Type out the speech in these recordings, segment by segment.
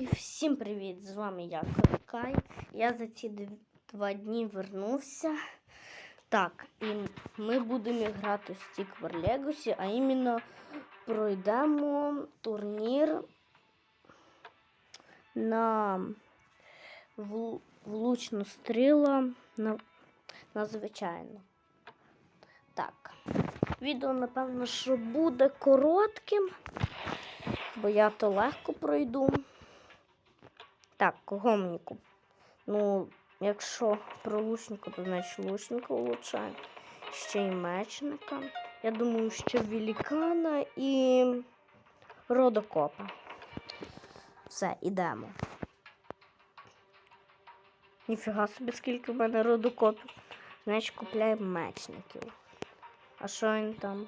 І всім привіт! З вами я Кай. Я за ці два дні вернувся. Так, і ми будемо грати в War Legacy, а іменно пройдемо турнір на влучну стріла на, на звичайно. Так. Відео, напевно, що буде коротким, бо я то легко пройду. Так, кого мені куп? Ну, якщо про лучника, то значить лучника улучшаємо. Ще й мечника. Я думаю, ще великана і родокопа. Все, ідемо. Ніфіга собі, скільки в мене родокопів. Значить, купляємо мечників. А що він там?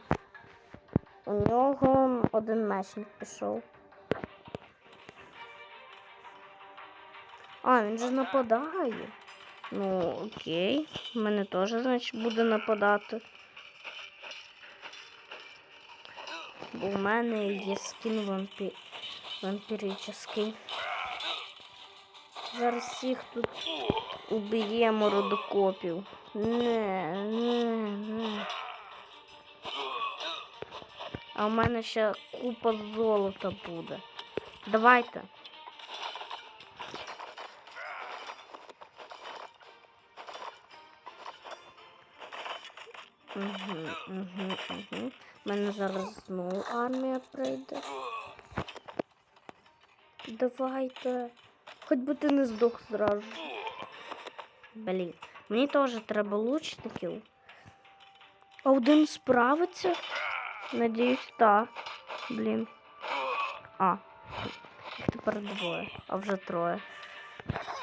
У нього один мечник пішов. А, він же нападає. Ну, окей. У мене теж, значить, буде нападати. Бо в мене є скін вампі... вампірический. Зараз всіх тут уб'ємо родокопів. Не, не, не. А в мене ще купа золота буде. Давайте. Угу, угу, угу. У мене зараз знову армія прийде. Давайте. Хоч би ти не здох зразу. Блін, мені теж треба лучників. А один справиться? Надіюсь, так. Блін. А. Їх тепер двоє, а вже троє.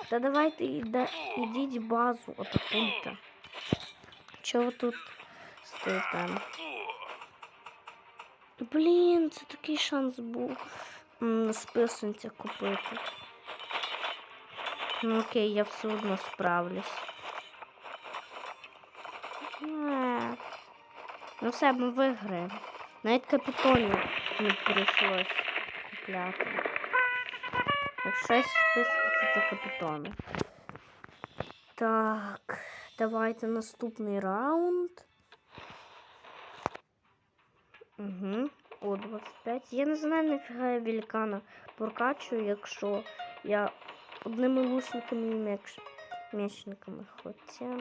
Та давайте іде, ідіть базу, атакуйте. Чого ви тут стоїте? Блін, це такий шанс був м, списанця купити. Ну окей, я все одно справлюсь. Ну все, ми виграємо. Навіть капітонів не прийшлось купляти. Щось списується, це капітони. Так, давайте наступний раунд. Угу. О, 25. Я не знаю, нафіга я великана прокачую, якщо я одними лучниками і меч... мечниками. Хоча.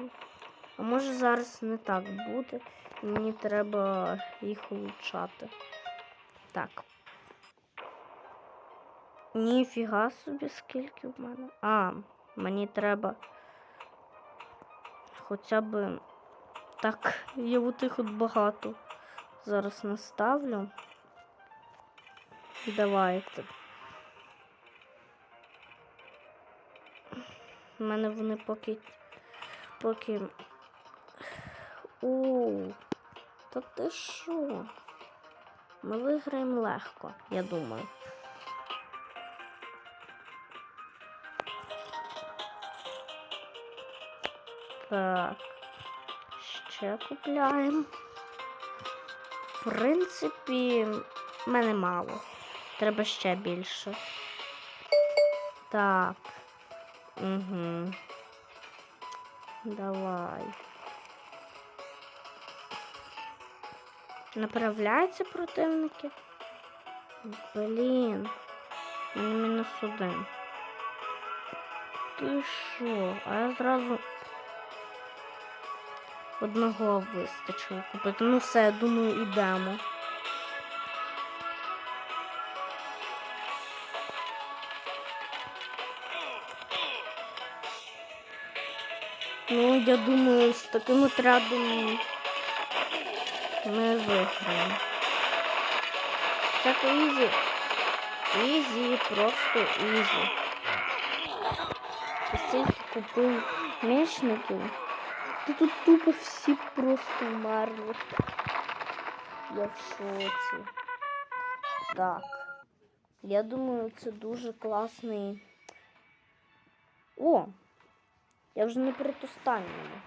А може зараз не так буде. Мені треба їх улучшати. Так. Ніфіга собі, скільки в мене. А, мені треба хоча б так, є у тих от багато. Зараз наставлю. Давайте. У мене вони поки. поки. У, та ти що? Ми виграємо легко, я думаю. Так. Ще купляємо. Принципі, мене мало. Треба ще більше. Так. Угу. Давай. Направляються противники. Блін. Мені мінус один. Ти що? А я зразу одного вистачило купити. Ну все, я думаю, ідемо. Ну, я думаю, з таким отрядом ми виграємо. Так ізі. Ізі, просто ізі. Стільки купив мечників. Та тут тупо всі просто вмерли. Я в шоці. Так. Я думаю, це дуже класний. О! Я вже не перед останніми.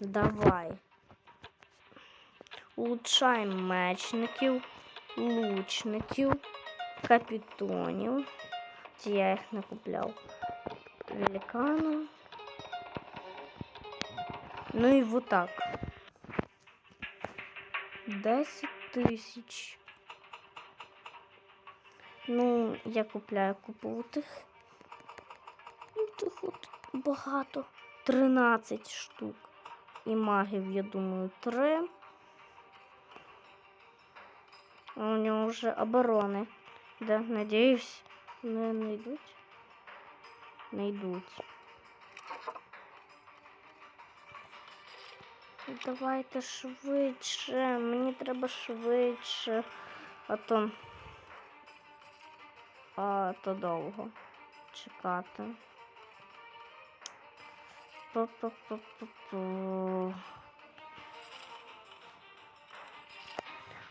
Давай. Улучшаємо мечників, лучників. капітонів. Ці я їх не купляв. Великану. Ну і вот так. 10 тисяч. Ну, я купляю купу тих. Тих от багато. 13 штук. І магів, я думаю, 3. А у нього вже оборони. Да, надіюсь, не знайдуть. Не Давайте швидше. Мені треба швидше. А то. А то довго чекати. Пу-пу-пу-пу-пу.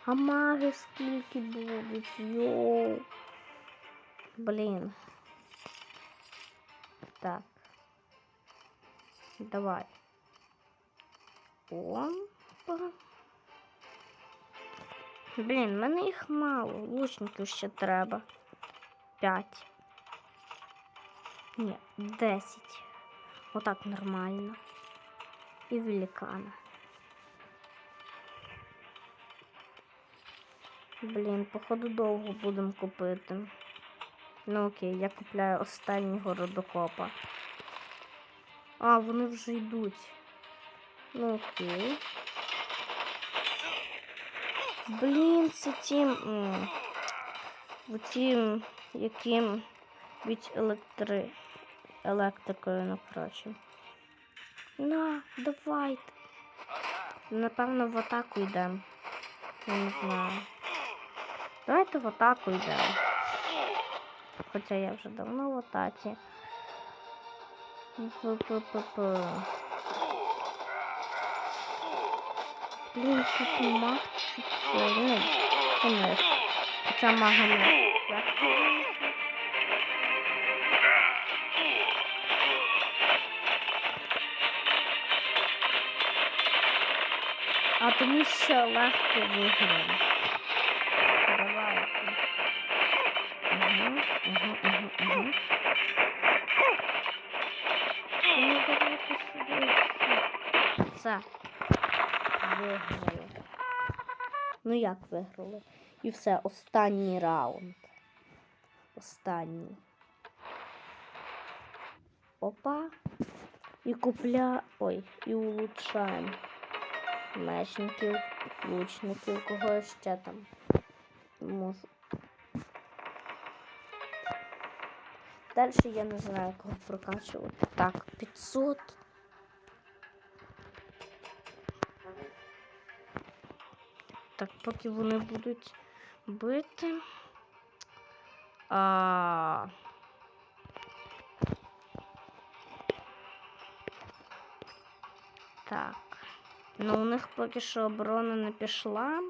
А маги скільки будуть? Йоу. Блін. Так. Давай. Опа. Блін, мене їх мало. Лучників ще треба. П'ять. Ні, десять. Отак нормально. І великана. Блін, походу довго будемо купити. Ну окей, я купляю останнього родокопа. А, вони вже йдуть. Ну окей. Блін, це тим. м, Тим, яким від електри... електрикою напрочу. На, давайте. Напевно, в атаку йдемо. Я не знаю. Давайте в атаку йдемо. Хоча я вже давно в атаці. Пу-пу-пу-пу. Блін, тут маг чи це, ну, помер. Хоча мага не. Виграли. Ну як виграли? І все, останній раунд. Останній. Опа. І купля. Ой, і улучшаємо. Мечників, лучників, кого ще там можу. Далі я не знаю, кого прокачувати. Так, 500. Так, поки вони будуть бити. А... Так. Ну, у них поки що оборона не пішла.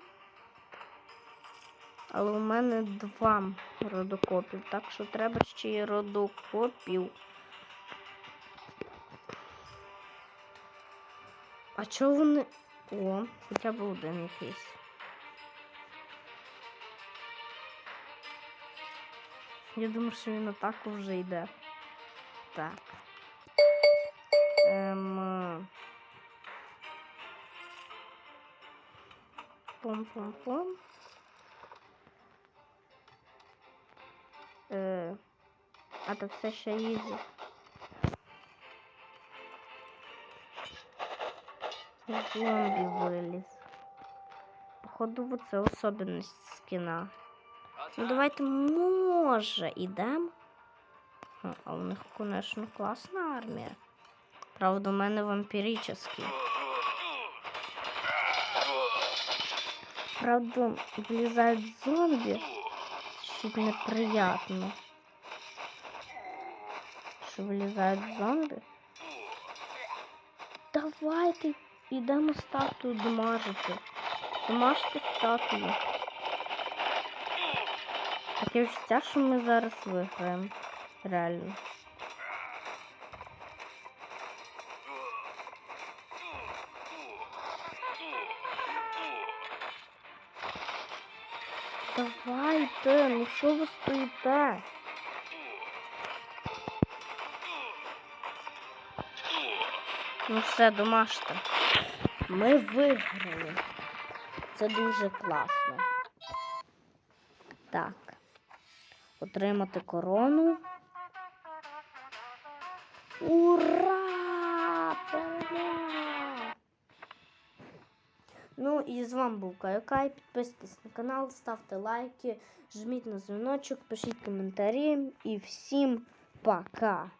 Але у мене два родокопів, так що треба ще й родокопів. А чого вони... О, хоча б один якийсь. Я думаю, що він атаку вже йде. Так. Ем... Пум-пум-пум. Е, а то все ще ізі. Зомбі виліз. Походу, це особливість скіна. Ну давайте, може, ідемо. А у них, конечно, класна армія. Правда, у мене вампірический. Правда, влезают зомби. Чуть неприятно. Що влізають зомби. Давайте йдемо статую домажити. Домажте статую. Таке відчуття, що ми зараз виграємо. Реально. Давайте, ну що ви стоїте? Ну все, домаште. Ми виграли. Це дуже класно. Так. Отримати корону. Ура! Ну і з вами був Кайокай. Підписуйтесь на канал, ставте лайки, жміть на дзвіночок, пишіть коментарі і всім пока!